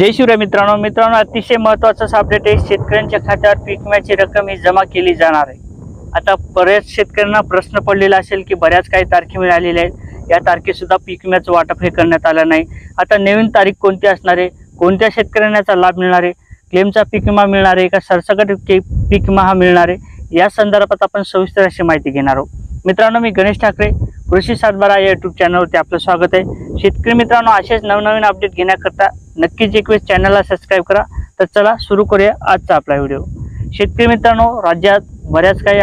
जय शिवराय मित्रांनो. मित्रांनो अतिशय महत्वाचं अपडेट आहे. शेतकऱ्यांच्या खात्यावर पीक विम्याची रक्कम ही जमा केली जाणार आहे. आता बऱ्याच शेतकऱ्यांना प्रश्न पडलेला असेल की बऱ्याच काही तारखे मिळालेल्या आहेत. या तारखेसुद्धा पीक विम्याचं वाटप हे करण्यात आलं नाही. आता नवीन तारीख कोणती असणार आहे? कोणत्या शेतकऱ्यांना याचा लाभ मिळणार आहे? क्लेमचा पीक विमा मिळणार आहे का? सरसकट के- पीक विमा हा मिळणार आहे? या संदर्भात आपण सविस्तर अशी माहिती घेणार आहोत. मित्रांनो मी गणेश ठाकरे कृषी सातबारा या यूट्यूब चॅनलवरती आपलं स्वागत आहे. शेतकरी मित्रांनो असेच नवनवीन अपडेट घेण्याकरता नक्कीच एक वेळेस चॅनलला सबस्क्राईब करा. तर चला सुरू करूया आजचा आपला व्हिडिओ शेतकरी मित्रांनो राज्यात बऱ्याच काही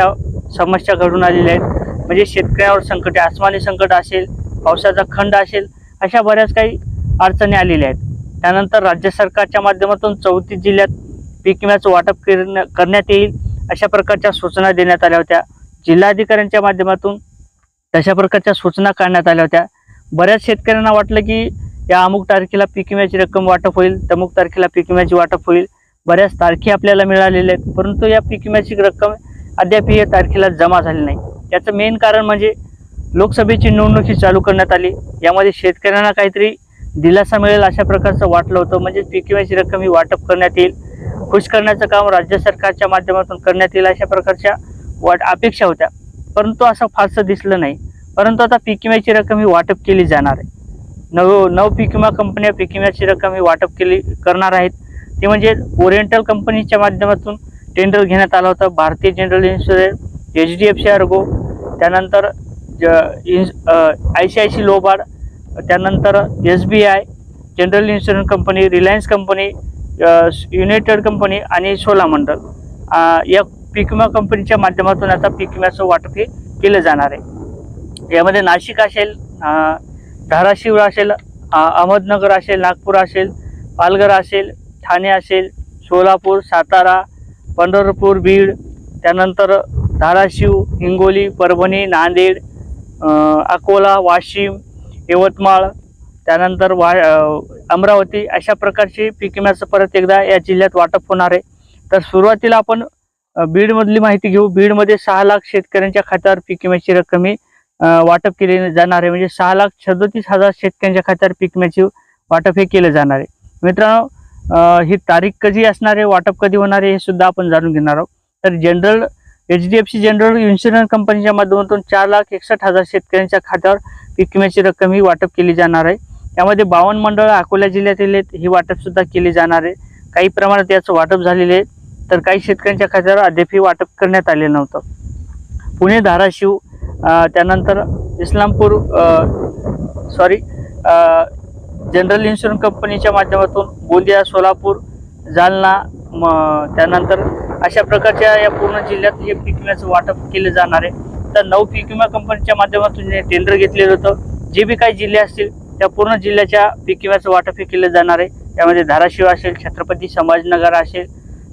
समस्या घडून आलेल्या आहेत. म्हणजे शेतकऱ्यावर संकट आसमानी संकट असेल पावसाचा खंड असेल अशा बऱ्याच काही अडचणी आलेल्या आहेत. त्यानंतर राज्य सरकारच्या माध्यमातून चौतीस जिल्ह्यात पीक विम्याचं वाटप करण्या- करण्यात येईल अशा प्रकारच्या सूचना देण्यात आल्या होत्या. जिल्हाधिकाऱ्यांच्या माध्यमातून तशा प्रकारच्या सूचना काढण्यात आल्या होत्या. बऱ्याच शेतकऱ्यांना वाटलं की या अमुक तारखेला पीक विम्याची रक्कम वाटप होईल तमुक तारखेला पीक विम्याची वाटप होईल. बऱ्याच तारखे आपल्याला मिळालेल्या आहेत परंतु या पीक विम्याची रक्कम अद्याप या तारखेला जमा झाली नाही. याचं मेन कारण म्हणजे लोकसभेची निवडणुकी चालू करण्यात आली. यामध्ये शेतकऱ्यांना काहीतरी दिलासा मिळेल अशा प्रकारचं वाटलं होतं. म्हणजे पीक विम्याची रक्कम ही वाटप करण्यात येईल. खुश करण्याचं काम राज्य सरकारच्या माध्यमातून करण्यात येईल अशा प्रकारच्या वाट अपेक्षा होत्या. परंतु असं फारसं दिसलं नाही. परंतु आता पीक विम्याची रक्कम ही वाटप केली जाणार आहे. नव नव पीक विमा कंपन्या पीक विम्याची रक्कम ही वाटप केली करणार आहेत. ते म्हणजे ओरिएंटल कंपनीच्या माध्यमातून टेंडर घेण्यात आलं होतं. Bharatiya general insurance H D F C ergo त्यानंतर I C I C Lombard त्यानंतर S B I general insurance company Reliance company United company आणि सोला मंडल या पीक विमा कंपनीच्या माध्यमातून आता पीक विम्याचं वाटप हे केलं जाणार आहे. यामध्ये नाशिक असेल धाराशिव असेल अहमदनगर असेल नागपूर असेल पालघर असेल ठाणे असेल सोलापूर सातारा पंढरपूर बीड त्यानंतर धाराशिव हिंगोली परभणी नांदेड अकोला वाशिम यवतमाळ त्यानंतर वा अमरावती अशा प्रकारची पिकिम्याचं परत एकदा या जिल्ह्यात वाटप होणार आहे. तर सुरुवातीला आपण बीडमधली माहिती घेऊ. बीडमध्ये सहा लाख शेतकऱ्यांच्या खात्यावर पिकिम्याची रक्कम ही वाटप केले जाणार आहे. म्हणजे सहा लाख सदोतीस हजार शेतकऱ्यांच्या खात्यावर पीक विम्याचे वाटप हे केलं जाणार आहे. मित्रांनो ही तारीख कधी असणार आहे? वाटप कधी होणार आहे? हे सुद्धा आपण जाणून घेणार आहोत. तर general H D F C general insurance कंपनीच्या माध्यमातून चार लाख एकसष्ट हजार शेतकऱ्यांच्या खात्यावर पीक विम्याची रक्कम ही वाटप केली जाणार आहे. त्यामध्ये बावन्न मंडळ अकोला जिल्ह्यातील आहेत. ही वाटप सुद्धा केली जाणार आहे. काही प्रमाणात याचं वाटप झालेले आहे. तर काही शेतकऱ्यांच्या खात्यावर अद्यापही वाटप करण्यात आले नव्हतं. पुणे धाराशिव त्यानंतर इस्लामपूर सॉरी जनरल इन्शुरन्स कंपनीच्या माध्यमातून गोंदिया सोलापूर जालना म त्यानंतर अशा प्रकारच्या या पूर्ण जिल्ह्यात हे पीक विम्याचं वाटप केलं जाणार आहे. तर नऊ पीक विमा कंपनीच्या माध्यमातून जे टेंडर घेतलेलं होतं. जे बी काही जिल्हे असतील त्या पूर्ण जिल्ह्याच्या पीक विम्याचं वाटप हे केलं जाणार आहे. त्यामध्ये धाराशिव असेल छत्रपती संभाजीनगर असेल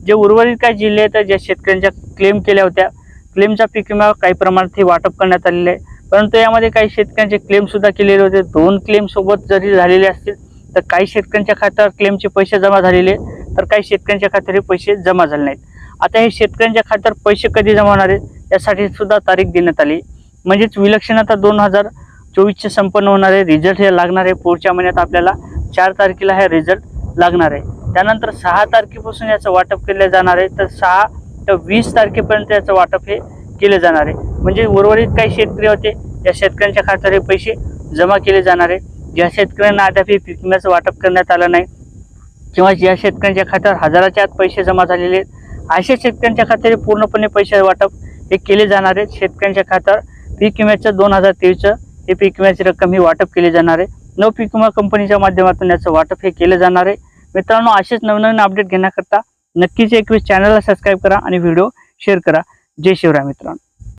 जे उर्वरित काही जिल्हे आहेत ज्या शेतकऱ्यांच्या क्लेम केल्या होत्या क्लेमचा पीक विमा काही प्रमाणात हे वाटप करण्यात आलेलं आहे. परंतु यामध्ये काही शेतकऱ्यांचे क्लेम सुद्धा केलेले होते. दोन क्लेम सोबत जरी झालेले असतील तर काही शेतकऱ्यांच्या खात्यावर क्लेमचे पैसे जमा झालेले तर काही शेतकऱ्यांच्या खात्यावर हे पैसे जमा झाले नाहीत. आता हे शेतकऱ्यांच्या खात्यावर पैसे कधी जमा होणार आहेत यासाठी सुद्धा तारीख देण्यात आली. म्हणजेच विलक्षण आता दोन हजार चोवीसचे संपन्न होणार आहे. रिझल्ट हे लागणार आहे. पुढच्या महिन्यात आपल्याला चार तारखेला हे रिझल्ट लागणार आहे. त्यानंतर सहा तारखेपासून याचं वाटप केलं जाणार आहे. तर सहा तर वीस तारखेपर्यंत याचं वाटप हे केलं जाणार आहे. म्हणजे उर्वरित काही शेतकरी होते या शेतकऱ्यांच्या खात्यात हे पैसे जमा केले जाणार आहे. ज्या शेतकऱ्यांना अद्याप हे पीक विम्याचं वाटप करण्यात आलं नाही किंवा ज्या शेतकऱ्यांच्या खात्यावर हजाराच्या आत पैसे जमा झालेले आहेत अशा शेतकऱ्यांच्या खात्यावर पूर्णपणे पैसे वाटप हे केले जाणार आहेत शेतकऱ्यांच्या खात्यावर पीक विम्याचं दोन हजार तेवीसचं हे पीक विम्याची रक्कम ही वाटप केली जाणार आहे. नव पीक विमा कंपनीच्या माध्यमातून याचं वाटप हे केलं जाणार आहे. मित्रांनो असेच नवनवीन अपडेट घेण्याकरता नक्कीच एकवीस चॅनलला सबस्क्राईब करा आणि व्हिडिओ शेअर करा. जय शिवराय मित्रांनो.